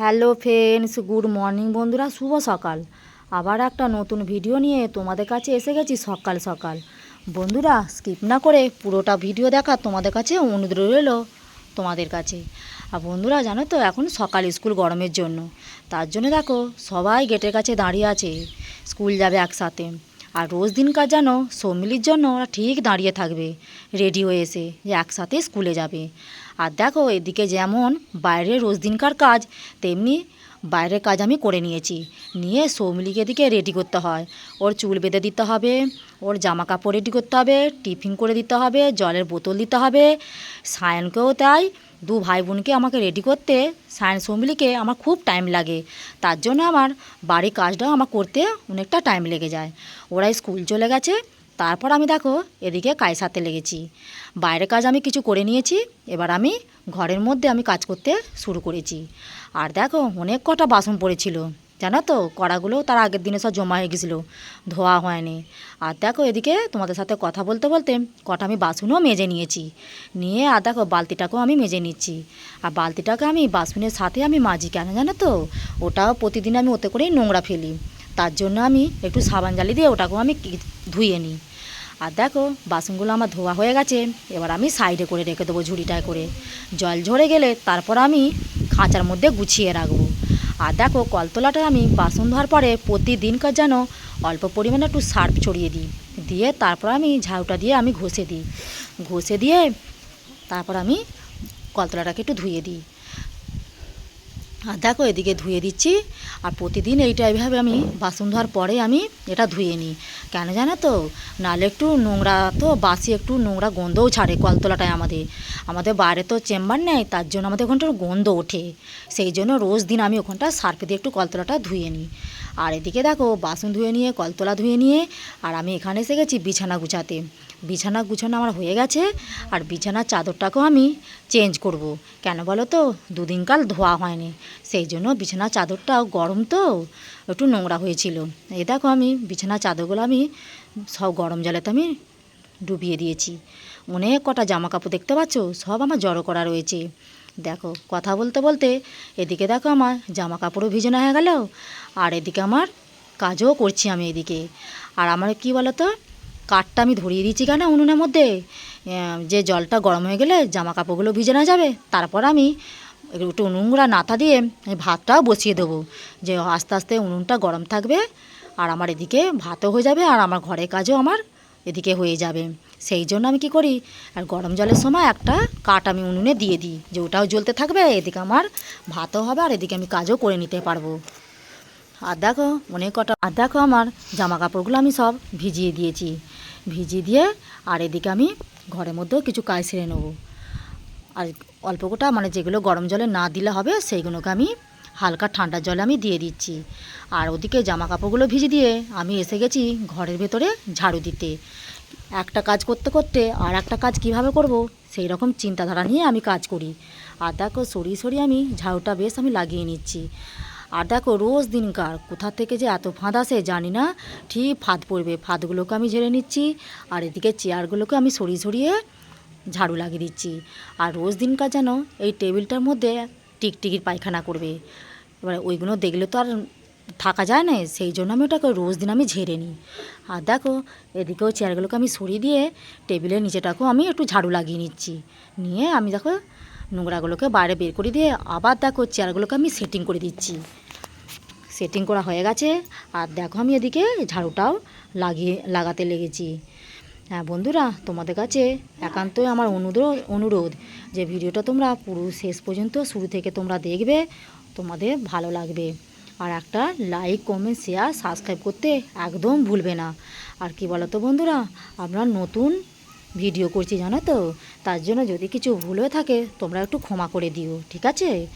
Hello friends, good morning বন্ধুরা, শুভ সকাল। আবার একটা নতুন ভিডিও নিয়ে তোমাদের কাছে এসে গেছি সকাল সকাল। বন্ধুরা স্কিপ না করে পুরোটা ভিডিও দেখা তোমাদের কাছে অনুরোধ রইল তোমাদের কাছে। আর বন্ধুরা, জানো তো, এখন সকাল স্কুল গরমের জন্য। তার জন্য দেখো, সবাই গেটের কাছে দাঁড়িয়ে আছে। স্কুল যাবে একসাথে। আর রোজ দিনকার যেন সৌমিলির জন্য ওরা ঠিক দাঁড়িয়ে থাকবে রেডি হয়ে এসে যে একসাথে স্কুলে যাবে। আর দেখো এদিকে যেমন বাইরে রোজ দিনকার কাজ, তেমনি বাইরের কাজ আমি করে নিয়েছি। নিয়ে সৌমিলিকে দিকে রেডি করতে হয়। ওর চুল বেঁধে দিতে হবে, ওর জামা কাপড় রেডি করতে হবে টিফিন করে দিতে হবে, জলের বোতল দিতে হবে, সায়নকেও তাই দু ভাই বোনকে আমাকে রেডি করতে সায়েন্স ফ্যামিলিকে আমার খুব টাইম লাগে। তার জন্য আমার বাড়ির কাজটাও আমার করতে অনেকটা টাইম লেগে যায়। ওরাই স্কুল চলে গেছে, তারপর আমি দেখো এদিকে কাজ সাথে লেগেছি। বাইরের কাজ আমি কিছু করে নিয়েছি, এবার আমি ঘরের মধ্যে আমি কাজ করতে শুরু করেছি। আর দেখো অনেক কটা বাসন পড়েছিল। জানো তো কড়াগুলো তার আগের দিনে সব জমা হয়ে গেছিল। ধোয়া হয়নি। আর দেখো এদিকে তোমাদের সাথে কথা বলতে বলতে কটা আমি বাসনও মেজে নিয়েছি। নিয়ে আর দেখো বালতিটাকেও আমি মেজে নিচ্ছি। আর বালতিটাকে আমি বাসনের সাথে আমি মাজি কেন জানো তো? ওটাও প্রতিদিন আমি ওতে করেই নোংরা ফেলি। তার জন্য আমি একটু সাবান জালি দিয়ে ওটাকেও আমি ধুয়ে নিই। আর দেখো বাসনগুলো আমার ধোয়া হয়ে গেছে। এবার আমি সাইডে করে রেখে দেবো ঝুড়িটায় করে। জল ঝরে গেলে তারপর আমি খাঁচার মধ্যে গুছিয়ে রাখব। আর দেখো, কলতলাটা আমি বাসন ধোয়ার পরে প্রতিদিনকার যেন অল্প পরিমাণে একটু সার্ফ ছড়িয়ে দিই। দিয়ে তারপর আমি ঝাউটা দিয়ে আমি ঘষে দিই। ঘষে দিয়ে তারপর আমি কলতলাটাকে একটু ধুয়ে দিই। আর দেখো এদিকে ধুয়ে দিচ্ছি। আর প্রতিদিন এইটা এইভাবে আমি বাসন ধোয়ার পরে আমি এটা ধুয়ে নিই। কেন জানো তো? নাহলে একটু নোংরা তো, বাসি একটু নোংরা গন্ধও ছাড়ে কলতলাটায় আমাদের। আমাদের বাইরে তো চেম্বার নেই, তার জন্য আমাদের ওখানটা গন্ধ ওঠে। সেই জন্য রোজ দিন আমি ওখানটা সার্ফে দিয়ে একটু কলতলাটা ধুয়ে নিই। আর এদিকে দেখো, বাসন ধুয়ে নিয়ে, কলতলা ধুয়ে নিয়ে, আর আমি এখানে এসে গেছি বিছানা গুছাতে। বিছানা গুছানো আমার হয়ে গেছে আর বিছানার চাদরটাকেও আমি চেঞ্জ করব। কেন বলো তো? দুদিনকাল ধোয়া হয়নি। সেই জন্য বিছানার চাদরটাও গরম তো, একটু নোংরা হয়েছিল। এই দেখো আমি বিছানার চাদরগুলো আমি সব গরম জলেতে আমি ডুবিয়ে দিয়েছি। অনেক কটা জামা কাপড় দেখতে পাচ্ছ? সব আমার জড়ো করা রয়েছে। দেখো, কথা বলতে বলতে এদিকে দেখো আমার জামা কাপড়ও ভিজানো হয়ে গেল, আর এদিকে আমার কাজও করছি আমি এদিকে। আর আমার কি বলো তো? কাঠটা আমি ধরিয়ে দিয়েছি কেন উনুনের মধ্যে? যে জলটা গরম হয়ে গেলে জামা কাপড়গুলো ভিজে না যাবে। তারপর আমি একটু নোংরা নাতা দিয়ে ভাতটাও বসিয়ে দেবো। যে আস্তে আস্তে উনুনটা গরম থাকবে আর আমার এদিকে ভাতও হয়ে যাবে আর আমার ঘরের কাজও আমার এদিকে হয়ে যাবে। সেই জন্য আমি কি করি? আর গরম জলের সময় একটা কাঠ আমি উনুনে দিয়ে দিই, যে ওটাও জ্বলতে থাকবে, এদিকে আমার ভাতও হবে আর এদিকে আমি কাজও করে নিতে পারব। আর দেখো, অনেক কটা আর দেখো আমার জামা কাপড়গুলো আমি সব ভিজিয়ে দিয়েছি। ভিজিয়ে দিয়ে আর এদিকে আমি ঘরের মধ্যেও কিছু কাজ সেরে নেব। আর অল্প কোটা মানে যেগুলো গরম জলে না দিলে হবে, সেইগুলোকে আমি হালকা ঠান্ডা জলে আমি দিয়ে দিচ্ছি। আর ওদিকে জামা কাপড়গুলো ভিজে দিয়ে আমি এসে গেছি ঘরের ভেতরে ঝাড়ু দিতে। একটা কাজ করতে করতে আর একটা কাজ কীভাবে করব, সেই রকম চিন্তাধারা নিয়ে আমি কাজ করি। আর দেখো সরিয়ে সরিয়ে আমি ঝাড়ুটা বেশ আমি লাগিয়ে নিচ্ছি। আর দেখো রোজ দিনকার কোথা থেকে যে এত ফাঁদ আসে জানি না। ঠিক ফাঁদ পড়বে, ফাঁদগুলোকে আমি ঝেড়ে নিচ্ছি, আর এদিকে চেয়ারগুলোকে আমি সরিয়ে সরিয়ে ঝাড়ু লাগিয়ে দিচ্ছি। আর রোজ দিনকার যেন এই টেবিলটার মধ্যে টিকটিকির পায়খানা করবে। এবার ওইগুলো দেখলে তো আর থাকা যায় না, সেই জন্য আমি ওটাকে রোজ দিন আমি ঝেড়ে নিই। আর দেখো, এদিকেও চেয়ারগুলোকে আমি সরিয়ে দিয়ে টেবিলের নিচেটাকেও আমি একটু ঝাড়ু লাগিয়ে নিচ্ছি। নিয়ে আমি দেখো নোংরাগুলোকে বাইরে বের করে দিয়ে আবার দেখো চেয়ারগুলোকে আমি সেটিং করে দিচ্ছি। সেটিং করা হয়ে গেছে। আর দেখো আমি এদিকে ঝাড়ুটাও লাগিয়ে, লাগাতে লেগেছি। হ্যাঁ বন্ধুরা, তোমাদের কাছে একান্তই আমার অনুরোধ অনুরোধ যে ভিডিওটা তোমরা পুরো শেষ পর্যন্ত শুরু থেকে তোমরা দেখবে, তোমাদের ভালো লাগবে। আর একটা লাইক কমেন্ট শেয়ার সাবস্ক্রাইব করতে একদম ভুলবে না। আর কি বলো তো বন্ধুরা, আমরা নতুন ভিডিও করছি জানো তো? তার জন্য যদি কিছু ভুল হয়ে থাকে, তোমরা একটু ক্ষমা করে দিও, ঠিক আছে?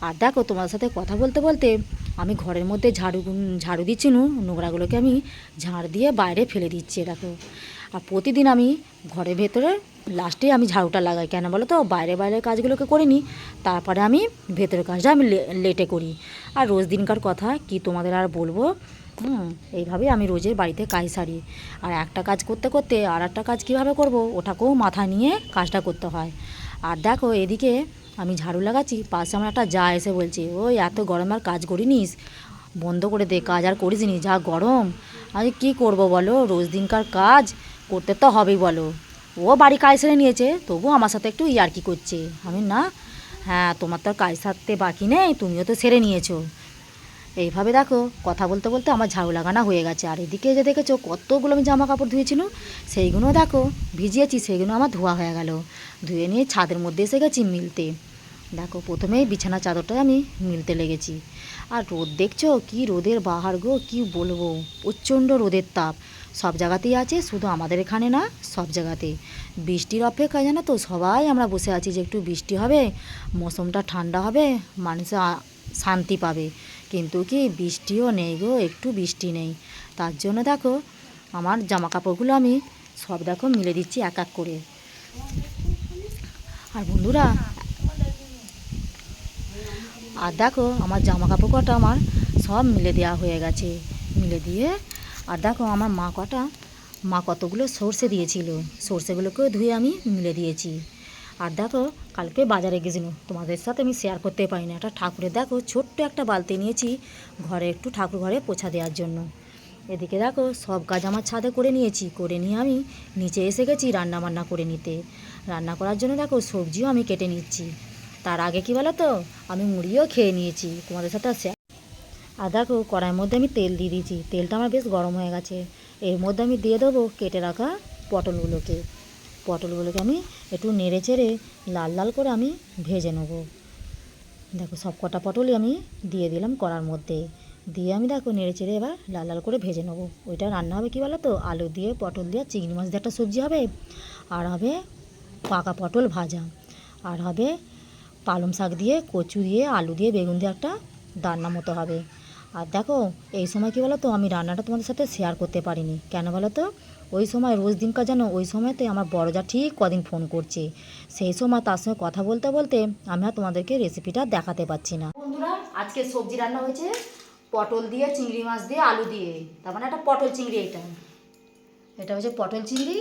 আর দেখো, তোমার সাথে কথা বলতে বলতে আমি ঘরের মধ্যে ঝাড়ু ঝাড়ু দিচ্ছি নু, নোংরাগুলোকে আমি ঝাড় দিয়ে বাইরে ফেলে দিচ্ছি দেখো। আর প্রতিদিন আমি ঘরের ভেতরে লাস্টে আমি ঝাড়ুটা লাগাই, কেন বলো তো? বাইরে, বাইরের কাজগুলোকে করে নিই তারপরে আমি ভেতরের কাজটা আমি লেটে করি। আর রোজ দিনকার কথা, কি তোমাদের আর বলব? হুম। এইভাবেই আমি রোজের বাড়িতে কাজ সারি। আর একটা কাজ করতে করতে আর একটা কাজ কীভাবে করব, ওটাকেও মাথায় নিয়ে কাজটা করতে হয়। আর দেখো, এদিকে আমি ঝাড়ু লাগাচ্ছি, পাশে আমার একটা যা এসে বলছে, ওই এত গরম আর কাজ করিনিস? বন্ধ করে দে, কাজ আর করিস নি, যা গরম। আমি কি করব বলো, রোজ দিনকার কাজ, করতে তো হবেই বলো। ও বাড়ি কাজ সেরে নিয়েছে তবু আমার সাথে একটু ইয়ার্কি করছে। আমি, না হ্যাঁ তোমার তো আর কাজ সারতে বাকি নেই, তুমিও তো সেরে নিয়েছো। এইভাবে দেখো, কথা বলতে বলতে আমার ঝাড়ু লাগানো হয়ে গেছে। আর এদিকে যে দেখেছ, কতগুলো আমি জামা কাপড় ধুয়েছিল সেইগুলো দেখো, ভিজিয়েছি সেইগুলো আমার ধোয়া হয়ে গেল। ধুয়ে নিয়ে ছাদের মধ্যে এসে গেছি মিলতে। দেখো প্রথমেই বিছানা চাদরটা আমি মিলতে লেগেছি। আর রোদ দেখছ? কি রোদের বাহার গো, কি বলব? প্রচণ্ড রোদের তাপ। সব জায়গাতেই আছে, শুধু আমাদের এখানে না, সব জায়গাতে। বৃষ্টির অপেক্ষায় জানো তো, সবাই আমরা বসে আছি যে একটু বৃষ্টি হবে, মৌসুমটা ঠান্ডা হবে, মানুষ শান্তি পাবে। কিন্তু কি বৃষ্টিও নেই গো, একটু বৃষ্টি নেই। তার জন্য দেখো, আমার জামা কাপড়গুলো আমি সব দেখো মিলে দিচ্ছি এক এক করে। আর বন্ধুরা, আর দেখো, আমার জামা কাপড় কটা আমার সব মিলে দেওয়া হয়ে গেছে। মিলে দিয়ে, আর দেখো, আমার মা কটা, মা কতগুলো সর্ষে দিয়েছিল। সর্ষেগুলোকেও ধুয়ে আমি মিলে দিয়েছি। আর দেখো কালকে বাজারে গেছিল তোমাদের সাথে আমি শেয়ার করতে পারি না একটা ঠাকুরের, দেখো, ছোট্ট একটা বালতি নিয়েছি ঘরে একটু ঠাকুর ঘরে পোছা দেওয়ার জন্য। এদিকে দেখো, সব কাজ আমার ছাদে করে নিয়েছি। করে নিয়ে আমি নিচে এসে গেছি রান্না বান্না করে নিতে। রান্না করার জন্য দেখো, সবজিও আমি কেটে নিচ্ছি। তার আগে কি বলো তো আমি মুড়িও খেয়ে নিয়েছি। তোমাদের সাথে share- আর দেখো, কড়াইয়ের মধ্যে আমি তেল দিয়ে দিয়েছি। তেলটা আমার বেশ গরম হয়ে গেছে। এর মধ্যে আমি দিয়ে দেবো কেটে রাখা পটলগুলোকে। পটলগুলোকে আমি একটু নেড়ে চেড়ে লাল লাল করে আমি ভেজে নেব। দেখো সব কটা পটলই আমি দিয়ে দিলাম কড়ার মধ্যে। দিয়ে আমি দেখো নেড়ে চেড়ে এবার লাল লাল করে ভেজে নেব। ওইটা রান্না হবে কি বলো তো আলু দিয়ে, পটল দিয়ে, চিংড়ি মাছ দিয়ে একটা সবজি হবে। আর হবে পাকা পটল ভাজা। আর হবে পালং শাক দিয়ে, কচু দিয়ে, আলু দিয়ে, বেগুন দিয়ে একটা রান্না মতো হবে। আর দেখো, এই সময় কী বলো তো আমি রান্নাটা তোমাদের সাথে শেয়ার করতে পারিনি। কেন বলো তো ওই সময় রোজ দিনকার যেন ওই সময়তে আমার বড় যা ঠিক কদিন ফোন করছে। সেই সময় তার সঙ্গে কথা বলতে বলতে আমি আর তোমাদেরকে রেসিপিটা দেখাতে পারছি না। বন্ধুরা, আজকে সবজি রান্না হয়েছে পটল দিয়ে, চিংড়ি মাছ দিয়ে, আলু দিয়ে। তার মানে একটা পটল চিংড়ি এটা। এটা হচ্ছে পটল চিংড়ি,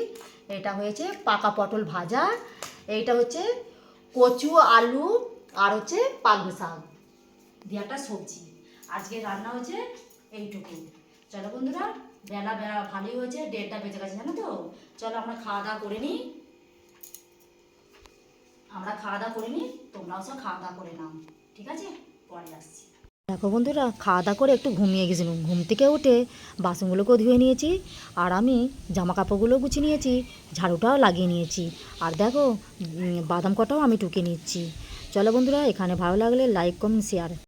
এটা হয়েছে পাকা পটল ভাজা, এইটা হচ্ছে কচু, আলু, আর হচ্ছে পালং শাক। দিয়ে একটা সবজি। আজকে রান্না হয়েছে এইটুকু চলো বন্ধুরা, বেলা বেলা ভালোই হয়েছে, দেড়টা বেজে গেছে, জানো তো? চলো আমরা খাওয়া দাওয়া করে নিই। আমরা খাওয়া দাওয়া করে নিই, তোমরাও সব খাওয়া দাওয়া করে নাও, ঠিক আছে? পরে আসছি। দেখো বন্ধুরা, খাওয়া দাওয়া করে একটু ঘুমিয়ে গেছিলাম। ঘুম থেকে উঠে বাসনগুলোকেও ধুয়ে নিয়েছি, আর আমি জামা কাপড়গুলো গুছিয়ে নিয়েছি, ঝাড়ুটাও লাগিয়ে নিয়েছি। আর দেখো বাদাম কটাও আমি টুকে নিচ্ছি। চলো বন্ধুরা, এখানে ভালো লাগলে লাইক কমেন্ট শেয়ার